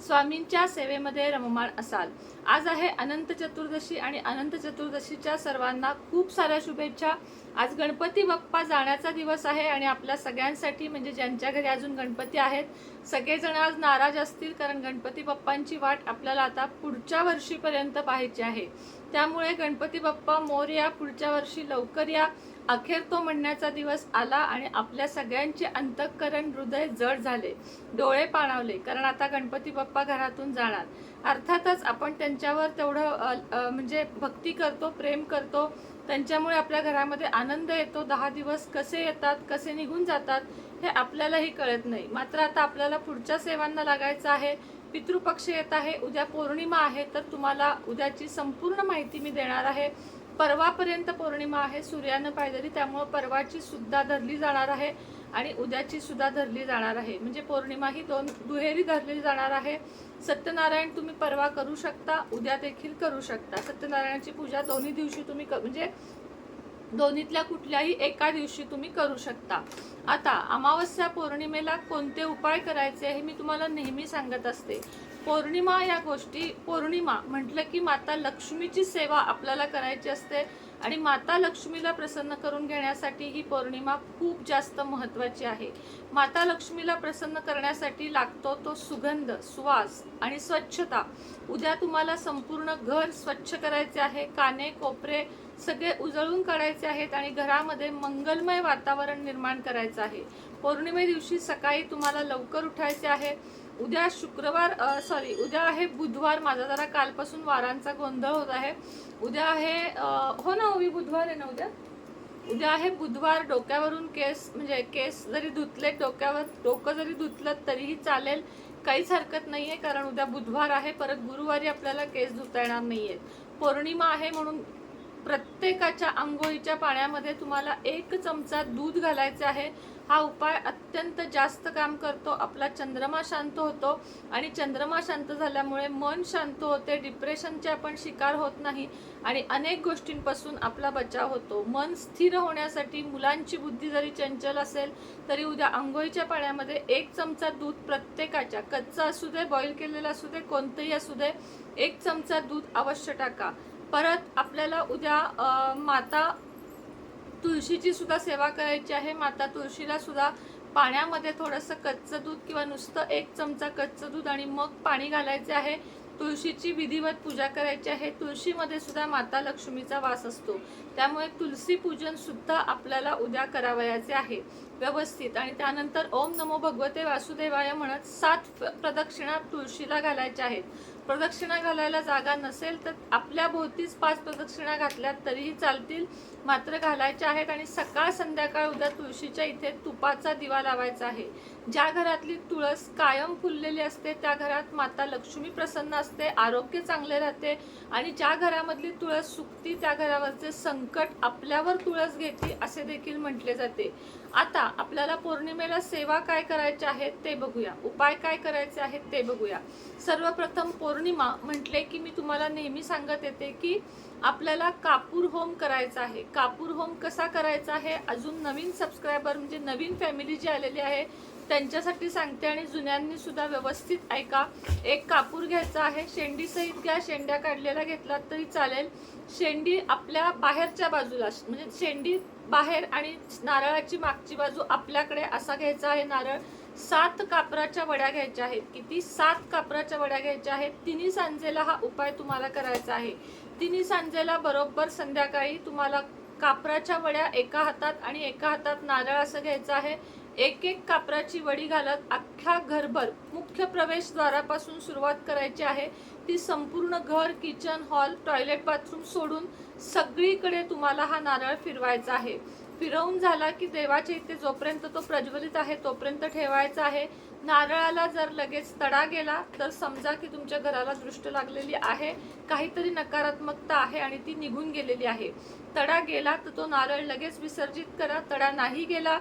स्वामींच्या सेवेमध्ये रममाण असाल. आज आहे अनंत चतुर्दशी आणि अनंत चतुर्दशीच्या सर्वांना खूप साऱ्या शुभेच्छा. आज गणपती बाप्पा जाण्याचा दिवस आहे आणि आपल्या सगळ्यांसाठी म्हणजे ज्यांच्या घरी अजून गणपती आहेत सगळेजण आज नाराज असतील कारण गणपती बाप्पांची वाट आपल्याला आता पुढच्या वर्षीपर्यंत पाहायची आहे. त्यामुळे गणपती बाप्पा मोर या पुढच्या वर्षी लवकर या. अखेर तो म्हणण्याचा दिवस आला आणि आपल्या सगळ्यांचे अंतःकरण हृदय जड झाले. डोळे पाणावले कारण आता गणपती बाप्पा घरातून जाणार. अर्थातच आपण त्यांच्यावर तेवढं म्हणजे भक्ती करतो प्रेम करतो. त्यांच्यामुळे आपल्या घरामध्ये आनंद येतो. दहा दिवस कसे येतात कसे निघून जातात हे आपल्यालाही कळत नाही. मात्र आता आपल्याला पुढच्या सेवांना लागायचं आहे. पितृपक्ष येत आहे. उद्या पौर्णिमा आहे. तर तुम्हाला उद्याची संपूर्ण माहिती मी देणार आहे. परवापर्यंत पौर्णिमा आहे सूर्यानं पाहिलेली त्यामुळं परवाची सुद्धा धरली जाणार आहे आणि उद्याची सुद्धा धरली जाणार आहे. म्हणजे पौर्णिमा ही दोन दुहेरी धरली जाणार आहे. सत्यनारायण तुम्ही परवा करू शकता उद्या देखील करू शकता. सत्यनारायणाची पूजा दोन्ही दिवशी तुम्ही क- म्हणजे दोन्हीतल्या कुठल्याही एका दिवशी तुम्ही करू शकता. आता अमावस्या पौर्णिमेला कोणते उपाय करायचे हे मी तुम्हाला नेहमी सांगत असते. पौर्णिमा या गोष्टी पौर्णिमा म्हटलं की माता लक्ष्मीची सेवा आपल्याला करायची असते आणि माता लक्ष्मीला प्रसन्न करून घेण्यासाठी ही पौर्णिमा खूप जास्त महत्त्वाची आहे. माता लक्ष्मीला प्रसन्न करण्यासाठी लागतो तो सुगंध सुवास आणि स्वच्छता. उद्या तुम्हाला संपूर्ण घर स्वच्छ करायचे आहे काने कोपरे सगळे उजळून काढायचे आहेत आणि घरामध्ये मंगलमय वातावरण निर्माण करायचं आहे. पौर्णिमे दिवशी सकाळी तुम्हाला लवकर उठायचे आहे. उद्या शुक्रवार सॉरी उद्या आहे बुधवार. माझा जरा कालपासून वारांचा गोंधळ होत आहे. उद्या आहे हो ना ओवी बुधवार आहे ना उद्या? उद्या आहे बुधवार डोक्यावरून केस म्हणजे केस जरी धुतले डोक्यावर डोकं जरी धुतलं तरीही चालेल. काहीच हरकत नाही आहे कारण उद्या बुधवार आहे. परत गुरुवारी आपल्याला केस धुता येणार नाही आहेत पौर्णिमा आहे म्हणून प्रत्येकाच्या आंघोळीच्या पाण्यामध्ये तुम्हाला एक चमचा दूध घालायचं आहे. हा उपाय अत्यंत जास्त काम करतो. आपला चंद्रमा शांत होतो आणि चंद्रमा शांत झाल्यामुळे मन शांत होते डिप्रेशनचे आपण शिकार होत नाही आणि अनेक गोष्टींपासून आपला बचाव होतो. मन स्थिर होण्यासाठी मुलांची बुद्धी जरी चंचल असेल तरी उद्या आंघोळीच्या पाण्यामध्ये एक चमचा दूध प्रत्येकाच्या कच्चा असू दे बॉईल केलेलं असू दे कोणतंही असू दे एक चमचा दूध अवश्य टाका. परत आपल्याला उद्या माता तुळशीची सुद्धा सेवा करायची आहे. माता तुळशीला सुद्धा पाण्यामध्ये थोडंसं कच्चं दूध किंवा नुसतं एक चमचा कच्चं दूध आणि मग पाणी घालायचे आहे. तुळशीची विधिवत पूजा करायची आहे. तुळशीमध्ये सुद्धा माता लक्ष्मीचा वास असतो. त्यामुळे तुलसी पूजन सुद्धा आपल्याला उद्या करावयाचे आहे. व्यवस्थित. आणि त्यानंतर ओम नमो भगवते वासुदेवाय म्हणत सात प्रदक्षिणा तुळशीला घालायच्या आहेत. प्रदक्षिणा घालायला जागा नसेल तर आपल्या भोवतीच पाच प्रदक्षिणा घातल्या तरीही चालतील. मात्र घालायच्या आहेत आणि सकाळ संध्याकाळ उद्या तुळशीच्या इथे तुपाचा दिवा लावायचा आहे. ज्या घरातली तुळस कायम फुललेली असते त्या घरात माता लक्ष्मी प्रसन्न असते आरोग्य चांगले राहते आणि ज्या घरामधली तुळस सुकती त्या घरावरचे संकट आपल्यावर तुळस घेते असे देखील म्हटले जाते. आता आपल्याला पौर्णिमेला सेवा काय करायचे आहेत ते बघूया. उपाय काय करायचे आहेत ते बघूया. सर्वप्रथम पौर्णिमा म्हटले की मी तुम्हाला नेहमी सांगत येते की आपल्याला कापूर होम करायचा आहे. कापूर होम कसा करायचा आहे? अजून नवीन सबस्क्रायबर म्हणजे नवीन फॅमिली जी आलेली आहे त्यांच्यासाठी सांगते आणि जुन्यांनी सुद्धा व्यवस्थित ऐका. एक कापूर घ्यायचा आहे शेंडी सहित घ्या. शेंड्या काढलेल्या घेतलात तरी चालेल. शेंडी आपल्या बाहेरच्या बाजूला म्हणजे शेंडी बाहेर आणि नारळाची मागची बाजू आपल्याकडे असा घ्यायचा आहे. नारळ सात कापराच्या वड्या घ्यायच्या आहेत. किती? सात कापराच्या वड्या घ्यायच्या आहेत. तिन्ही सांजेला हा उपाय तुम्हाला करायचा आहे. तिन्ही सांजेला बरोबर संध्याकाळी तुम्हाला कापराच्या वड्या एका हातात आणि एका हातात नारळ असं घ्यायचं आहे. एक एक कापराची वडी घालत अख्ख्या घरभर मुख्य प्रवेशद्वारापासून सुरुवात करायची आहे. ती संपूर्ण घर किचन हॉल टॉयलेट बाथरूम सोडून सगळीकडे तुम्हाला हा नारळ फिरवायचा आहे. फिरवून झाला की देवाच्या इथे जोपर्यंत तो प्रज्वलित आहे तोपर्यंत ठेवायचा आहे. नारळाला जर लगेच तडा गेला तर समजा की तुमच्या घराला दृष्ट लागलेली आहे. काहीतरी नकारात्मकता आहे आणि ती निघून गेलेली आहे. तडा गेला तर तो नारळ लगेच विसर्जित करा. तडा नाही गेला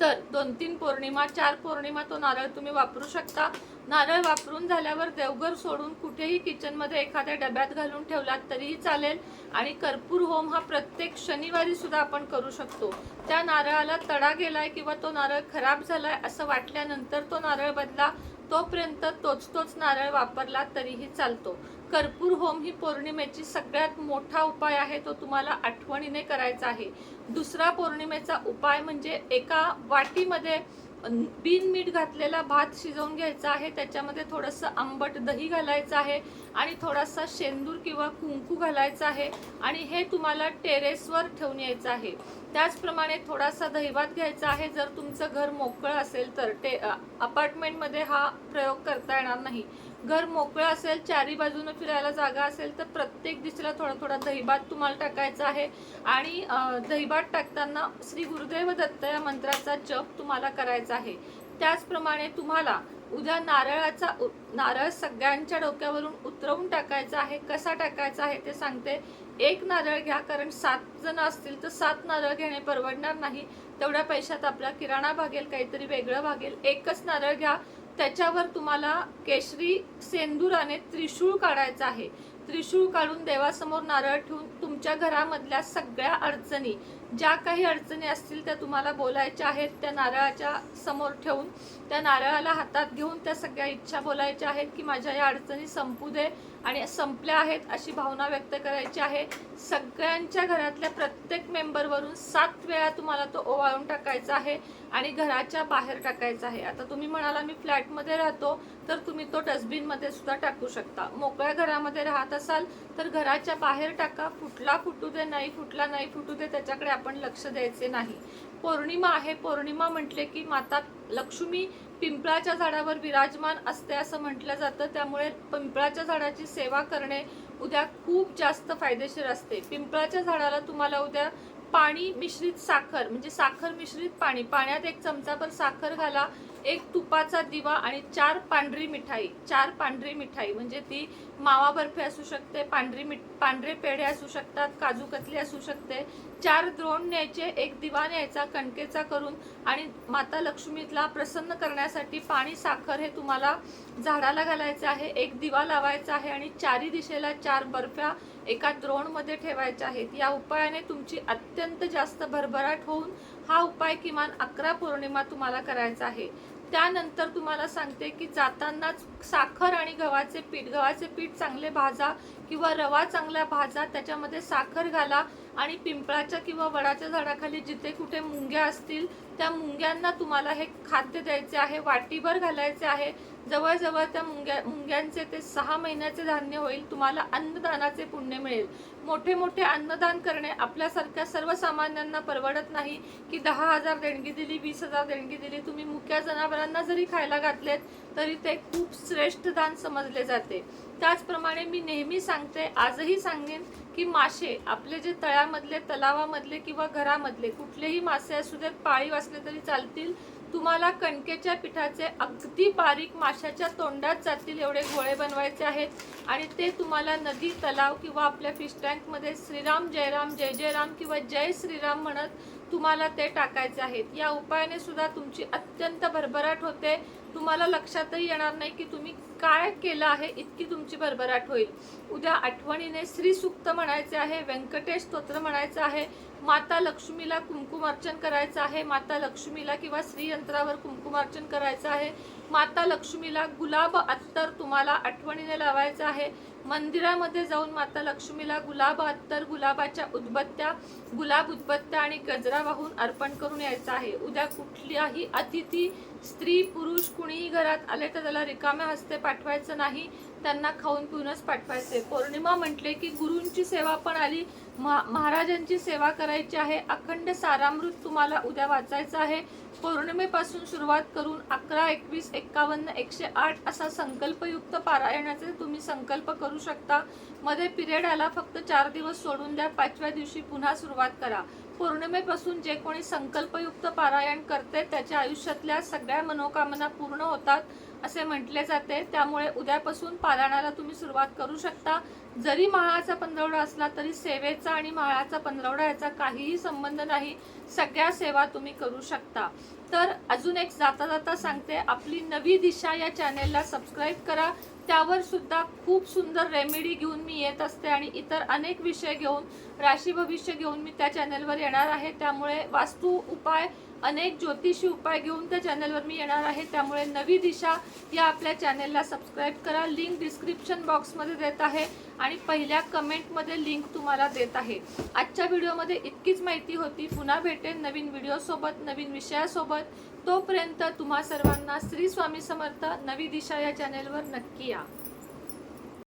तर दोन तीन पौर्णिमा चार पौर्णिमा तो नारळ तुम्ही वापरू शकता. नारळ वापरून झाल्यावर देवघर सोडून कुठेही किचनमध्ये एखाद्या डब्यात घालून ठेवलात तरीही चालेल. आणि कर्पूर होम हा प्रत्येक शनिवारी सुद्धा आपण करू शकतो. त्या नारळाला तडा गेलाय किंवा तो नारळ खराब झालाय असं वाटल्यानंतर तो नारळ बदला. तोपर्यंत तोच तोच नारळ वापरला तरीही चालतो. कर्पूर होम ही पौर्णिमेची सगळ्यात मोठा उपाय आहे तो तुम्हाला आठवणीने करायचा आहे. दुसरा पौर्णिमेचा उपाय म्हणजे एका वाटीमध्ये बिन मीठ घातलेला भात शिजवून घ्यायचा आहे. त्याच्यामध्ये थोडंसं आंबट दही घालायचं आहे आणि थोडासा शेंदूर किंवा कुंकू घालायचा आहे आणि हे तुम्हाला टेरेसवर ठेवून यायचं आहे. त्याचप्रमाणे थोडासा दहीभात घ्यायचा आहे. जर तुमचं घर मोकळं असेल तर टे अपार्टमेंटमध्ये हा प्रयोग करता येणार नाही. घर मोकळं असेल चारी बाजूनं फिरायला जागा असेल तर प्रत्येक दिशेला थोडा थोडा दहीभात तुम्हाला टाकायचा आहे. आणि दहीभात टाकताना श्री गुरुदेव दत्त या मंत्राचा जप तुम्हाला करायचा आहे. त्याचप्रमाणे तुम्हाला उद्या नारळाचा उ- नारळ सगळ्यांच्या डोक्यावरून उतरवून टाकायचा आहे. कसा टाकायचा आहे ते सांगते. एक नारळ घ्या कारण सात जण असतील तर सात नारळ घेणे परवडणार नाही. तेवढ्या पैशात आपला किराणा भागेल काहीतरी वेगळं भागेल. एकच नारळ घ्या त्याच्यावर तुम्हाला केशरी सेंदुराने त्रिशूळ काढायचा आहे. त्रिशूळ काढून देवासमोर नारळ ठेवून तुमच्या घरामधल्या सगळ्या अडचणी ज्या काही अडचणी असतील त्या तुम्हाला बोलायच्या आहेत त्या नारळाच्या समोर ठेवून त्या नारळाला हातात घेऊन त्या सगळ्या इच्छा बोलायच्या आहेत की माझ्या या अडचणी संपू दे. आणि संपल्या आहेत अशी भावना व्यक्त करायची आहे. सगळ्यांच्या घरातल्या प्रत्येक मेंबरवरून सात वेळा तुम्हाला तो ओवाळून टाकायचा आहे आणि घराच्या बाहेर टाकायचा आहे. आता तुम्ही म्हणाला मी फ्लॅटमध्ये राहतो तर तुम्ही तो डस्टबिनमध्ये सुद्धा टाकू शकता. मोकळ्या घरामध्ये राहत असाल तर घराच्या बाहेर टाका. फुटला फुटू दे नाही फुटला नाही फुटू दे त्याच्याकडे आपण लक्ष द्यायचे नाही. पौर्णिमा आहे. पौर्णिमा म्हटले की माता लक्ष्मी पिंपळाच्या झाडावर विराजमान असते असं म्हटलं जातं. त्यामुळे पिंपळाच्या झाडाची सेवा करणे उद्या खूप जास्त फायदेशीर असते. पिंपळाच्या झाडाला तुम्हाला उद्या पाणी मिश्रित साखर म्हणजे साखर मिश्रित पाणी पाण्यात एक चमचाभर साखर घाला. एक तुपाचा दिवा आणि चार पांढरी मिठाई चार पांढरी मिठाई. म्हणजे ती मावा बर्फी असू शकते पांढरी मिठ पांढरे पेढे असू शकतात काजू कतली असू शकते. चार द्रोण न्यायचे एक दिवा न्यायचा कणकेचा करून आणि माता लक्ष्मीला प्रसन्न करण्यासाठी पाणी साखर हे तुम्हाला झाडाला घालायचं आहे एक दिवा लावायचा आहे आणि चारी दिशेला चार बर्फ्या एका द्रोणमध्ये ठेवायच्या आहेत. या उपायाने तुमची अत्यंत जास्त भरभराट होऊन हा उपाय किमान अकरा पौर्णिमा तुम्हाला करायचा आहे. त्यानंतर तुम्हाला सांगते की जातानाच साखर आणि गव्हाचे पीठ गव्हाचे पीठ चांगले भाजा किंवा रवा चांगला भाजा त्याच्यामध्ये साखर घाला आणि पिंपळाच्या किंवा वडाच्या झाडाखाली जिथे कुठे मुंग्या असतील त्या मुंग्यांना तुम्हाला हे खाद्य द्यायचे आहे वाटीभर घालायचे आहे. जवळजवळ त्या मुंग्या मुंग्यांचे ते सहा महिन्याचे धान्य होईल तुम्हाला अन्नदानाचे पुण्य मिळेल. मोठे मोठे अन्नदान करणे आपल्यासारख्या सर्वसामान्यांना परवडत नाही की दहा हजार देणगी दिली वीस हजार देणगी दिली. तुम्ही मुक्या जनावरांना जरी खायला घातलेत तरी ते खूप श्रेष्ठ दान समजले जाते. त्याचप्रमाणे मी नेहमी सांगते आजही सांगेन की मासे आपले जे तळ्यामधले तलावामधले किंवा घरामधले कुठलेही मासे असू देत पाळीव असले तरी चालतील तुम्हाला कणकेच्या पिठाचे अगदी बारीक माशाच्या तोंडात जातील एवढे गोळे बनवायचे आहेत. आणि ते तुम्हाला नदी तलाव किंवा आपल्या फिश टँकमध्ये श्रीराम जयराम जय जयराम किंवा जय श्रीराम म्हणत तुम्हाला ते टाकायचे आहेत. या उपायाने सुद्धा तुमची अत्यंत भरभराट होते. तुम्हाला लक्षातही येणार नाही की तुम्ही काय केलं आहे इतकी तुमची भरभराट होईल. उद्या आठवणीने श्री सुक्त म्हणायचे आहे व्यंकटेश स्तोत्र म्हणायचं आहे माता लक्ष्मीला कुंकुमार्चन करायचं आहे माता लक्ष्मीला किंवा श्रीयंत्रावर कुंकुमार्चन करायचं आहे माता लक्ष्मीला गुलाब अत्तर तुम्हाला आठवणीने लावायचं आहे मंदिरामध्ये जाऊन माता लक्ष्मीला गुलाब अत्तर गुलाबाच्या उदबत्त्या गुलाब उदबत्त्या आणि गजरा वाहून अर्पण करून यायचं आहे. उद्या कुठल्याही अतिथी स्त्री पुरुष कुणीही घरात आले तर त्याला रिकाम्या हस्ते पाठवायचं नाही. त्यांना खाऊन पिऊनच पाठवायचे. पौर्णिमा म्हटले की गुरूंची सेवा पण आली. महा- महाराजांची सेवा करायची आहे. अखंड सारामृत तुम्हाला उद्या वाचायचं आहे. पौर्णिमेपासून सुरुवात करून अकरा एकवीस एक्कावन्न एकशे आठ असा संकल्पयुक्त पारायणाचे तुम्ही संकल्प करू शकता. मध्ये पिरियड आला फक्त चार दिवस सोडून द्या. पाचव्या दिवशी पुन्हा सुरुवात करा. पौर्णिमेपासून जे कोणी संकल्पयुक्त पारायण करते त्याच्या आयुष्यातल्या सगळ्या मनोकामना पूर्ण होतात. असे म्हटले जाते. त्यामुळे उद्यापासून पारायणाला तुम्ही सुरुवात करू शकता. जरी माळाचा पंधरवडा असला तरी सेवेचा आणि माळाचा पंधरवडा याचा काहीही संबंध नाही. सगळ्या सेवा तुम्ही करू शकता. तर अजून एक जाता जाता सांगते आपली नवी दिशा या चॅनेलला सबस्क्राईब करा. त्यावर सुद्धा खूप सुंदर रेमेडी घेऊन मी येत असते आणि इतर अनेक विषय घेऊन राशी भविष्य घेऊन मी त्या चॅनेलवर येणार आहे. त्यामुळे वास्तू उपाय अनेक ज्योतिषी उपाय घेऊन त्या चॅनेलवर मी येणार आहे. त्यामुळे नवी दिशा या आपल्या चॅनेलला सबस्क्राईब करा. लिंक डिस्क्रिप्शन बॉक्समध्ये देत आहे. आणि पहिल्या कमेंटमध्ये लिंक तुम्हाला देत आहे. आजच्या व्हिडिओमध्ये इतकीच माहिती होती. पुन्हा भेटेन नवीन व्हिडिओसोबत नवीन विषयासोबत. तोपर्यंत तुम्हा सर्वांना श्री स्वामी समर्थ. नवी दिशा या चॅनेलवर नक्की या.